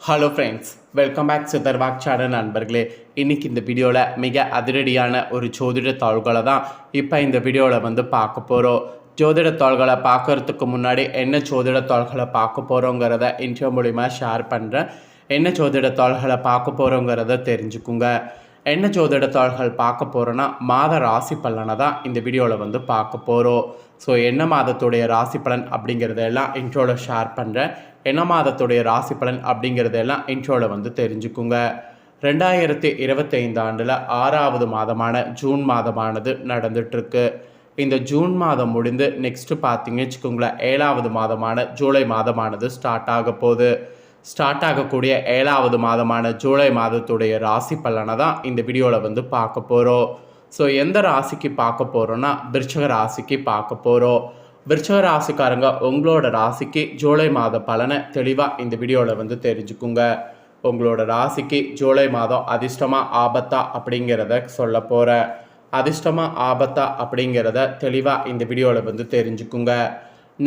Hello friends welcome back to நண்பர்களே. இன்றைக்கி இந்த வீடியோவில் மிக அதிரடியான ஒரு ஜோதிட தாள்களை தான் இப்போ இந்த வீடியோவில் வந்து பார்க்க போகிறோம் ஜோதிட தாள்களை பார்க்கறதுக்கு முன்னாடி என்ன ஜோதிட தாள்களை பார்க்க போகிறோங்கிறத இன்டர்வியூ மூலிமா ஷேர் பண்ணுறேன் என்ன ஜோதிட தாள்களை பார்க்க போகிறோங்கிறத தெரிஞ்சுக்குங்க. என்ன ஜோதிடத்தாள்கள் பார்க்க போகிறோன்னா மாத ராசி பலனை தான் இந்த வீடியோவில் வந்து பார்க்க போகிறோம் ஸோ என்ன மாதத்துடைய ராசி பலன் அப்படிங்கிறதெல்லாம் இன்ட்ரோவில் ஷேர் பண்ணுறேன் என்ன மாதத்துடைய ராசி பலன் அப்படிங்கிறதெல்லாம் இன்ட்ரோவில் வந்து தெரிஞ்சுக்குங்க. ரெண்டாயிரத்தி இருபத்தைந்து ஆண்டில் ஆறாவது மாதமான ஜூன் மாதமானது நடந்துட்டுருக்கு. இந்த ஜூன் மாதம் முடிந்து நெக்ஸ்ட்டு பார்த்தீங்கன்னு வச்சுக்கோங்களேன் ஏழாவது மாதமான ஜூலை மாதமானது ஸ்டார்ட் ஆக போகுது. ஸ்டார்ட் ஆகக்கூடிய ஏழாவது மாதமான ஜூலை மாதத்துடைய ராசி பலனை தான் இந்த வீடியோவில் வந்து பார்க்க போகிறோம் ஸோ எந்த ராசிக்கு பார்க்க போகிறோன்னா விருச்சக ராசிக்கு பார்க்க போகிறோம் விருச்சக ராசிக்காரங்க உங்களோட ராசிக்கு ஜூலை மாத பலனை தெளிவாக இந்த வீடியோவில் வந்து தெரிஞ்சுக்குங்க. உங்களோட ராசிக்கு ஜூலை மாதம் அதிர்ஷ்டமாக ஆபத்தா அப்படிங்கிறத சொல்ல போகிறேன் அதிர்ஷ்டமாக ஆபத்தா அப்படிங்கிறத தெளிவாக இந்த வீடியோவில் வந்து தெரிஞ்சுக்குங்க.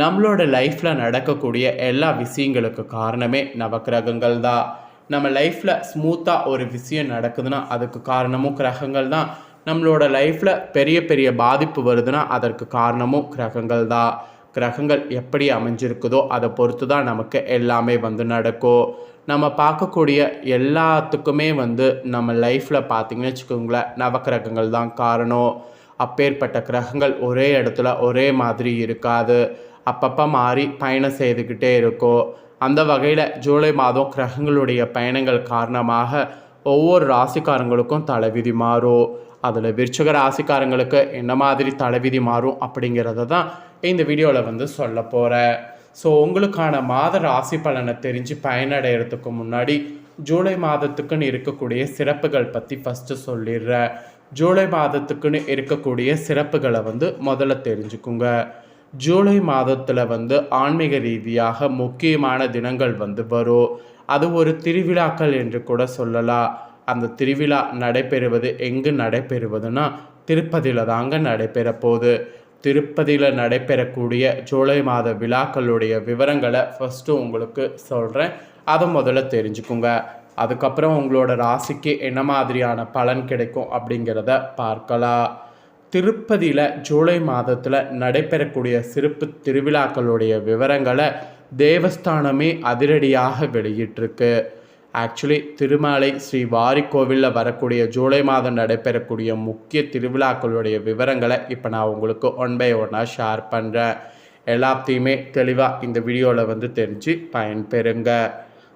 நம்மளோட லைஃப்பில் நடக்கக்கூடிய எல்லா விஷயங்களுக்கு காரணமே நவக்கிரகங்கள் தான் நம்ம லைஃப்பில் ஸ்மூத்தாக ஒரு விஷயம் நடக்குதுன்னா அதுக்கு காரணமும் கிரகங்கள் தான் நம்மளோட லைஃப்பில் பெரிய பெரிய பாதிப்பு வருதுன்னா அதற்கு காரணமும் கிரகங்கள் தான் கிரகங்கள் எப்படி அமைஞ்சிருக்குதோ அதை பொறுத்து தான் நமக்கு எல்லாமே வந்து நடக்கும். நம்ம பார்க்கக்கூடிய எல்லாத்துக்குமே வந்து நம்ம லைஃப்பில் பார்த்தீங்கன்னு வச்சுக்கோங்களேன் நவக்கிரகங்கள் தான் காரணம். அப்பேற்பட்ட கிரகங்கள் ஒரே இடத்துல ஒரே மாதிரி இருக்காது. அப்பப்போ மாறி பயணம் செய்துக்கிட்டே இருக்கும் அந்த வகையில் ஜூலை மாதம் கிரகங்களுடைய பயணங்கள் காரணமாக ஒவ்வொரு ராசிக்காரங்களுக்கும் தலைவிதி மாறும் அதில் விருச்சக ராசிக்காரங்களுக்கு என்ன மாதிரி தலைவிதி மாறும் அப்படிங்கிறத தான் இந்த வீடியோவில் வந்து சொல்ல போகிறேன் ஸோ உங்களுக்கான மாத ராசி பலனை தெரிஞ்சு பயனடைகிறதுக்கு முன்னாடி ஜூலை மாதத்துக்குன்னு இருக்கக்கூடிய சிறப்புகள் பற்றி ஃபஸ்ட்டு சொல்லிடுறேன் ஜூலை மாதத்துக்குன்னு இருக்கக்கூடிய சிறப்புகளை வந்து முதல்ல தெரிஞ்சுக்குங்க. ஜூலை மாதத்தில் வந்து ஆன்மீக ரீதியாக முக்கியமான தினங்கள் வந்து வரும். அது ஒரு திருவிழாக்கள் என்று கூட சொல்லலாம். அந்த திருவிழா நடைபெறுவது எங்கு நடைபெறுவதுன்னா திருப்பதியில் தாங்க நடைபெற போகுது. திருப்பதியில் நடைபெறக்கூடிய ஜூலை மாத விழாக்களுடைய விவரங்களை ஃபஸ்ட்டு உங்களுக்கு சொல்கிறேன் அதை முதல்ல தெரிஞ்சுக்குங்க. அதுக்கப்புறம் உங்களோட ராசிக்கு என்ன மாதிரியான பலன் கிடைக்கும் அப்படிங்கிறத பார்க்கலாம். திருப்பதியில் ஜூலை மாதத்தில் நடைபெறக்கூடிய சிறப்பு திருவிழாக்களுடைய விவரங்களை தேவஸ்தானமே அதிரடியாக வெளியிட்டிருக்கு. ஆக்சுவலி திருமலை ஸ்ரீ வாரிக்கோவிலில் வரக்கூடிய ஜூலை மாதம் நடைபெறக்கூடிய முக்கிய திருவிழாக்களுடைய விவரங்களை இப்போ நான் உங்களுக்கு ஒன் பை ஒன்னாக ஷேர் பண்ணுறேன் எல்லாத்தையுமே தெளிவாக இந்த வீடியோவில் வந்து தெரிஞ்சு பயன்பெறுங்க.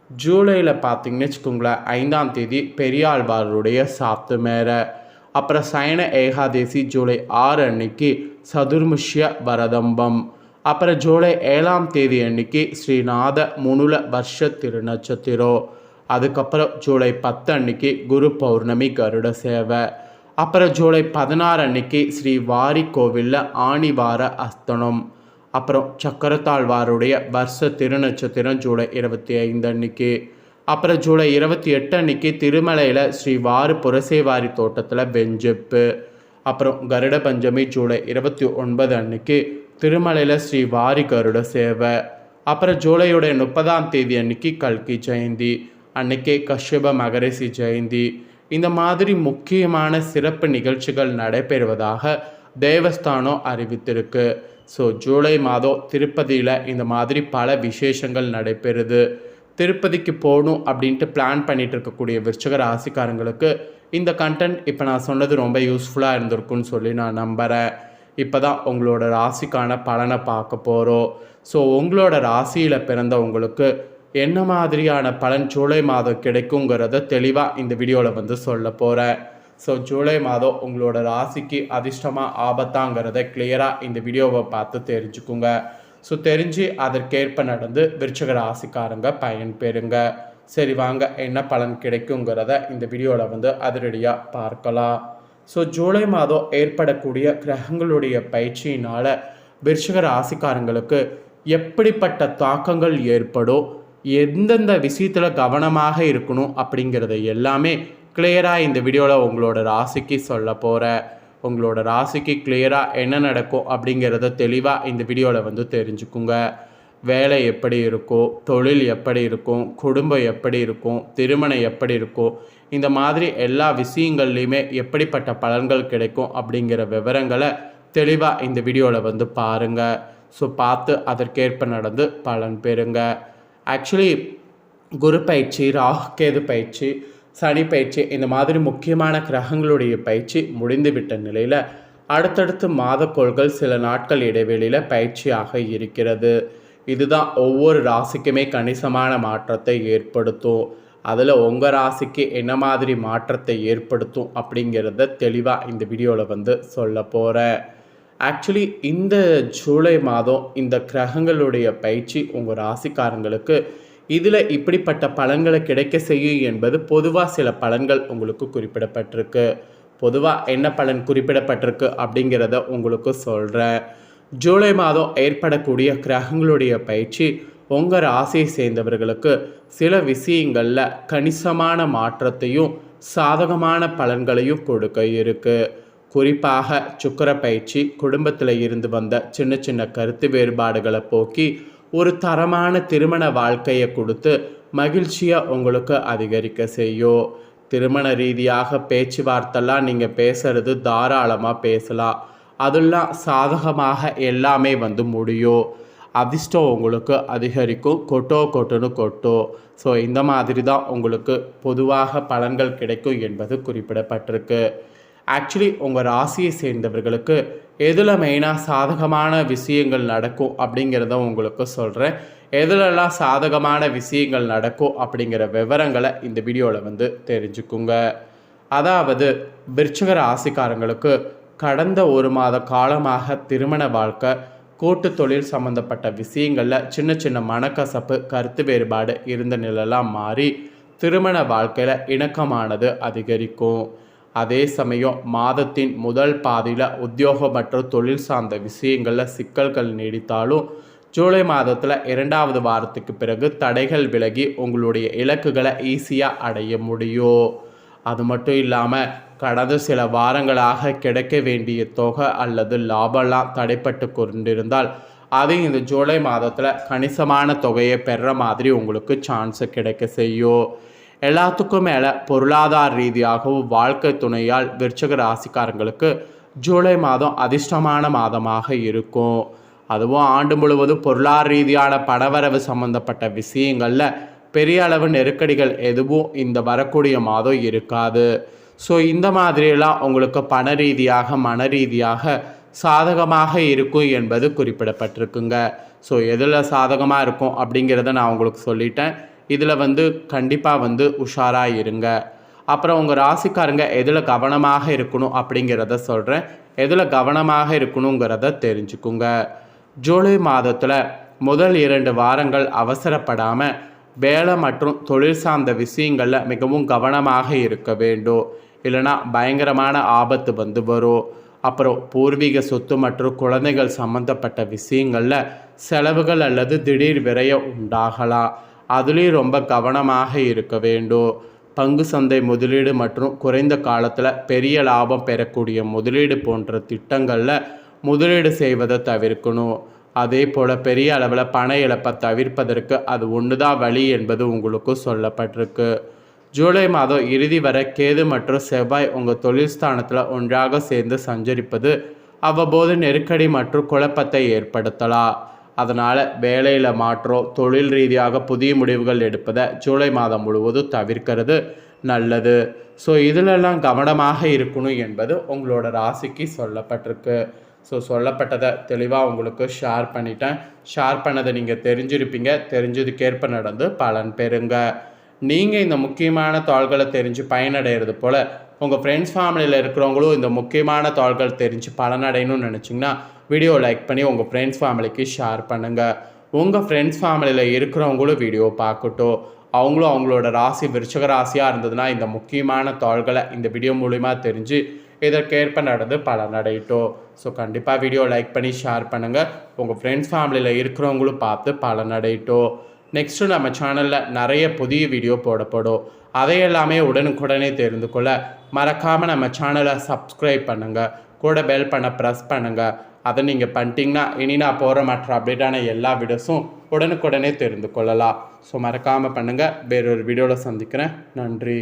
ஜூலையில் பார்த்தீங்கன்னு வச்சுக்கோங்களேன் ஐந்தாம் தேதி பெரியாழ்வாருடைய சாத்து மேர அப்புறம் சயன ஏகாதேசி ஜூலை ஆறு அன்னைக்கு சதுர்முஷ்ய வரதம்பம். அப்புறம் ஜூலை ஏழாம் தேதி அன்னைக்கு ஸ்ரீநாத முனுல வருஷ திருநட்சத்திரம் அதுக்கப்புறம் ஜூலை பத்து அன்னைக்கு குரு பௌர்ணமி கருட சேவை. அப்புறம் ஜூலை பதினாறு அன்னைக்கு ஸ்ரீ வாரி கோவிலில் ஆணிவார அஸ்தனம். அப்புறம் சக்கரத்தாழ்வாருடைய வருஷ திருநட்சத்திரம் ஜூலை இருபத்தி ஐந்து அன்னைக்கு. அப்புறம் ஜூலை இருபத்தி எட்டு அன்னைக்கு திருமலையில் ஸ்ரீ வாரு புரசேவாரி தோட்டத்தில் வெஞ்செப்பு. அப்புறம் கருட பஞ்சமி ஜூலை இருபத்தி ஒன்பது அன்னைக்கு திருமலையில் ஸ்ரீ வாரி கருட சேவை. அப்புறம் ஜூலையுடைய முப்பதாம் தேதி அன்னைக்கு கல்கி ஜெயந்தி. அன்னைக்கே கஷ்யப மகரிஷி ஜெயந்தி. இந்த மாதிரி முக்கியமான சிறப்பு நிகழ்ச்சிகள் நடைபெறுவதாக தேவஸ்தானம் அறிவித்திருக்கு. ஸோ ஜூலை மாதம் திருப்பதியில் இந்த மாதிரி பல விசேஷங்கள் நடைபெறுது. திருப்பதிக்கு போகணும் அப்படின்ட்டு பிளான் பண்ணிட்டு இருக்கக்கூடிய விருச்சக ராசிக்காரங்களுக்கு இந்த கண்டென்ட் இப்போ நான் சொன்னது ரொம்ப யூஸ்ஃபுல்லாக இருந்திருக்குன்னு சொல்லி நான் நம்புகிறேன் இப்போ தான் உங்களோட ராசிக்கான பலனை பார்க்க போகிறோம் ஸோ உங்களோட ராசியில் பிறந்த உங்களுக்கு என்ன மாதிரியான பலன் ஜூலை மாதம் கிடைக்குங்கிறத தெளிவாக இந்த வீடியோவில் வந்து சொல்ல போகிறேன் ஸோ ஜூலை மாதம் உங்களோட ராசிக்கு அதிர்ஷ்டமாக ஆபத்தாங்கிறத கிளியராக இந்த வீடியோவை பார்த்து தெரிஞ்சுக்குங்க. ஸோ தெரிஞ்சு அதற்கேற்ப நடந்து விருச்சக ராசிக்காரங்க பயன்பெறுங்க சரி வாங்க என்ன பலன் கிடைக்குங்கிறத இந்த வீடியோவில் வந்து அதிரடியாக பார்க்கலாம். ஸோ ஜூலை மாதம் ஏற்படக்கூடிய கிரகங்களுடைய பயிற்சியினால் விருச்சக ராசிக்காரங்களுக்கு எப்படிப்பட்ட தாக்கங்கள் ஏற்படும் எந்தெந்த விஷயத்தில் கவனமாக இருக்கணும் அப்படிங்கிறத எல்லாமே கிளியராக இந்த வீடியோவில் உங்களோட ராசிக்கு சொல்ல போகிறேன் உங்களோட ராசிக்கு கிளியராக என்ன நடக்கும் அப்படிங்கிறத தெளிவாக இந்த வீடியோவில் வந்து தெரிஞ்சுக்குங்க. வேலை எப்படி இருக்கும் தொழில் எப்படி இருக்கும் குடும்பம் எப்படி இருக்கும் திருமணம் எப்படி இருக்கும் இந்த மாதிரி எல்லா விஷயங்கள்லையுமே எப்படிப்பட்ட பலன்கள் கிடைக்கும் அப்படிங்கிற விவரங்களை தெளிவாக இந்த வீடியோவில் வந்து பாருங்கள் ஸோ பார்த்து அதற்கேற்ப நடந்து பலன் பெறுங்க. ஆக்சுவலி குரு பயிற்சி ராகு கேது பயிற்சி சனி பயிற்சி இந்த மாதிரி முக்கியமான கிரகங்களுடைய பயிற்சி முடிந்துவிட்ட நிலையில் அடுத்தடுத்து மாதக்கோள்கள் சில நாட்கள் இடைவெளியில் பயிற்சியாக இருக்கிறது. இதுதான் ஒவ்வொரு ராசிக்குமே கணிசமான மாற்றத்தை ஏற்படுத்தும். அதில் உங்கள் ராசிக்கு என்ன மாதிரி மாற்றத்தை ஏற்படுத்தும் அப்படிங்கிறத தெளிவாக இந்த வீடியோவில் வந்து சொல்ல போகிறேன் ஆக்சுவலி இந்த ஜூலை மாதம் இந்த கிரகங்களுடைய பயிற்சி உங்கள் ராசிக்காரங்களுக்கு இதில் இப்படிப்பட்ட பலன்களை கிடைக்க செய்யும் என்பது பொதுவாக சில பலன்கள் உங்களுக்கு குறிப்பிடப்பட்டிருக்கு. பொதுவாக என்ன பலன் குறிப்பிடப்பட்டிருக்கு அப்படிங்கிறத உங்களுக்கு சொல்கிறேன் ஜூலை மாதம் ஏற்படக்கூடிய கிரகங்களுடைய பயிற்சி உங்கள் ராசியை சேர்ந்தவர்களுக்கு சில விஷயங்களில் கணிசமான மாற்றத்தையும் சாதகமான பலன்களையும் கொடுக்க இருக்குது குறிப்பாக சுக்கர பயிற்சி குடும்பத்தில் இருந்து வந்த சின்ன சின்ன கருத்து வேறுபாடுகளை போக்கி ஒரு தரமான திருமண வாழ்க்கையை கொடுத்து மகிழ்ச்சியை உங்களுக்கு அதிகரிக்க செய்யும் திருமண ரீதியாக பேச்சுவார்த்தைலாம் நீங்கள் பேசுறது தாராளமாக பேசலாம். அதெல்லாம் சாதகமாக எல்லாமே வந்து முடியும் அதிர்ஷ்டம் உங்களுக்கு அதிகரிக்கும். கொட்டோ கொட்டுன்னு கொட்டோ. ஸோ இந்த மாதிரி தான் உங்களுக்கு பொதுவாக பலன்கள் கிடைக்கும் என்பது குறிப்பிடப்பட்டிருக்கு. ஆக்சுவலி உங்கள் ராசியை சேர்ந்தவர்களுக்கு எதில் மெயினாக சாதகமான விஷயங்கள் நடக்கும் அப்படிங்கிறத உங்களுக்கு சொல்கிறேன் எதுலெல்லாம் சாதகமான விஷயங்கள் நடக்கும் அப்படிங்கிற விவரங்களை இந்த வீடியோவில் வந்து தெரிஞ்சுக்குங்க. அதாவது விருச்சக ராசிக்காரங்களுக்கு கடந்த ஒரு மாத காலமாக திருமண வாழ்க்கை கூட்டு தொழில் சம்மந்தப்பட்ட விஷயங்களில் சின்ன சின்ன மனக்கசப்பு கருத்து வேறுபாடு இருந்த நிலையெல்லாம் மாறி திருமண வாழ்க்கையில் இணக்கமானது அதிகரிக்கும். அதே சமயம் மாதத்தின் முதல் பாதியில் உத்தியோகம் மற்றும் தொழில் சார்ந்த விஷயங்களில் சிக்கல்கள் நீடித்தாலும் ஜூலை மாதத்தில் இரண்டாவது வாரத்துக்கு பிறகு தடைகள் விலகி உங்களுடைய இலக்குகளை ஈஸியாக அடைய முடியும். அது மட்டும் இல்லாமல் கடந்த சில வாரங்களாக கிடைக்க வேண்டிய தொகை அல்லது லாபம்லாம் தடைப்பட்டு கொண்டிருந்தால் அது இந்த ஜூலை மாதத்தில் கணிசமான தொகையை பெற மாதிரி உங்களுக்கு சான்ஸு கிடைக்க செய்யும். எல்லாத்துக்கும் மேலே பொருளாதார ரீதியாகவும் வாழ்க்கை துணையால் விருச்சக ராசிக்காரங்களுக்கு ஜூலை மாதம் அதிர்ஷ்டமான மாதமாக இருக்கும். அதுவும் ஆண்டு முழுவதும் பொருளாதார ரீதியான பணவரவு சம்பந்தப்பட்ட விஷயங்களில் பெரிய அளவு நெருக்கடிகள் எதுவும் இந்த வரக்கூடிய மாதம் இருக்காது. ஸோ இந்த மாதிரியெல்லாம் உங்களுக்கு பண ரீதியாக மன ரீதியாக சாதகமாக இருக்கும் என்பது குறிப்பிடப்பட்டிருக்குங்க. ஸோ எதில் சாதகமாக இருக்கும் அப்படிங்கிறத நான் உங்களுக்கு சொல்லிட்டேன். இதில் வந்து கண்டிப்பாக வந்து உஷாராக இருங்க. அப்புறம் உங்கள் ராசிக்காரங்க எதில் கவனமாக இருக்கணும் அப்படிங்கிறத சொல்கிறேன் எதில் கவனமாக இருக்கணுங்கிறத தெரிஞ்சுக்குங்க. ஜூலை மாதத்தில் முதல் இரண்டு வாரங்கள் அவசரப்படாமல் வேலை மற்றும் தொழில் சார்ந்த விஷயங்களில் மிகவும் கவனமாக இருக்க வேண்டும். இல்லைனா பயங்கரமான ஆபத்து வந்து வரும். அப்புறம் பூர்வீக சொத்து மற்றும் குழந்தைகள் சம்மந்தப்பட்ட விஷயங்களில் செலவுகள் அல்லது திடீர் விரயம் உண்டாகலாம். அதுலேயும் ரொம்ப கவனமாக இருக்க வேண்டும். பங்கு சந்தை முதலீடு மற்றும் குறைந்த காலத்தில் பெரிய லாபம் பெறக்கூடிய முதலீடு போன்ற திட்டங்களில் முதலீடு செய்வதை தவிர்க்கணும். அதே போல் பெரிய அளவில் பண இழப்பை தவிர்ப்பதற்கு அது ஒன்று தான் வழி என்பது உங்களுக்கு சொல்லப்பட்டிருக்கு. ஜூலை மாதம் இறுதி வரை கேது மற்றும் செவ்வாய் உங்கள் தொழில் ஸ்தானத்தில் ஒன்றாக சேர்ந்து சஞ்சரிப்பது அவ்வப்போது நெருக்கடி மற்றும் குழப்பத்தை ஏற்படுத்தலாம். அதனால் வேலையில் மாற்றோ தொழில் ரீதியாக புதிய முடிவுகள் எடுப்பதை ஜூலை மாதம் முழுவதும் தவிர்க்கிறது நல்லது. ஸோ இதிலெல்லாம் கவனமாக இருக்கணும் என்பது உங்களோட ராசிக்கு சொல்லப்பட்டிருக்கு. ஸோ சொல்லப்பட்டதை தெளிவாக உங்களுக்கு ஷேர் பண்ணிட்டேன். ஷேர் பண்ணதை நீங்கள் தெரிஞ்சிருப்பீங்க. தெரிஞ்சதுக்கேற்ப நடந்து பலன் பெறுங்க. நீங்கள் இந்த முக்கியமான தாள்களை தெரிஞ்சு பயனடைகிறது போல் உங்கள் ஃப்ரெண்ட்ஸ் ஃபேமிலியில் இருக்கிறவங்களும் இந்த முக்கியமான தாள்கள் தெரிஞ்சு பலனடையணும்னு நினச்சிங்கன்னா வீடியோ லைக் பண்ணி உங்கள் ஃப்ரெண்ட்ஸ் ஃபேமிலிக்கு ஷேர் பண்ணுங்கள் உங்கள் ஃப்ரெண்ட்ஸ் ஃபேமிலியில் இருக்கிறவங்களும் வீடியோ பார்க்கட்டும். அவங்களும் அவங்களோட ராசி விருச்சக ராசியாக இருந்ததுன்னா இந்த முக்கியமான தாள்களை இந்த வீடியோ மூலிமா தெரிஞ்சு இதற்கேற்ப நடந்து பலனடையட்டும் ஸோ கண்டிப்பாக வீடியோ லைக் பண்ணி ஷேர் பண்ணுங்கள் உங்கள் ஃப்ரெண்ட்ஸ் ஃபேமிலியில் இருக்கிறவங்களும் பார்த்து பலனடையட்டும் நெக்ஸ்ட்டு நம்ம சேனலில் நிறைய புதிய வீடியோ போடப்படும். அதையெல்லாமே உடனுக்குடனே தெரிந்து கொள்ள மறக்காமல் நம்ம சேனலை சப்ஸ்கிரைப் பண்ணுங்கள் கூட பெல் பண்ண ப்ரெஸ் பண்ணுங்கள் அதை நீங்கள் பண்ணிட்டீங்கன்னா இனி நான் போகிற மற்ற அப்டேட்டான எல்லா வீடியோஸும் உடனுக்குடனே தெரிந்து கொள்ளலாம். ஸோ மறக்காமல் பண்ணுங்கள் வேறொரு வீடியோவில் சந்திக்கிறேன். நன்றி.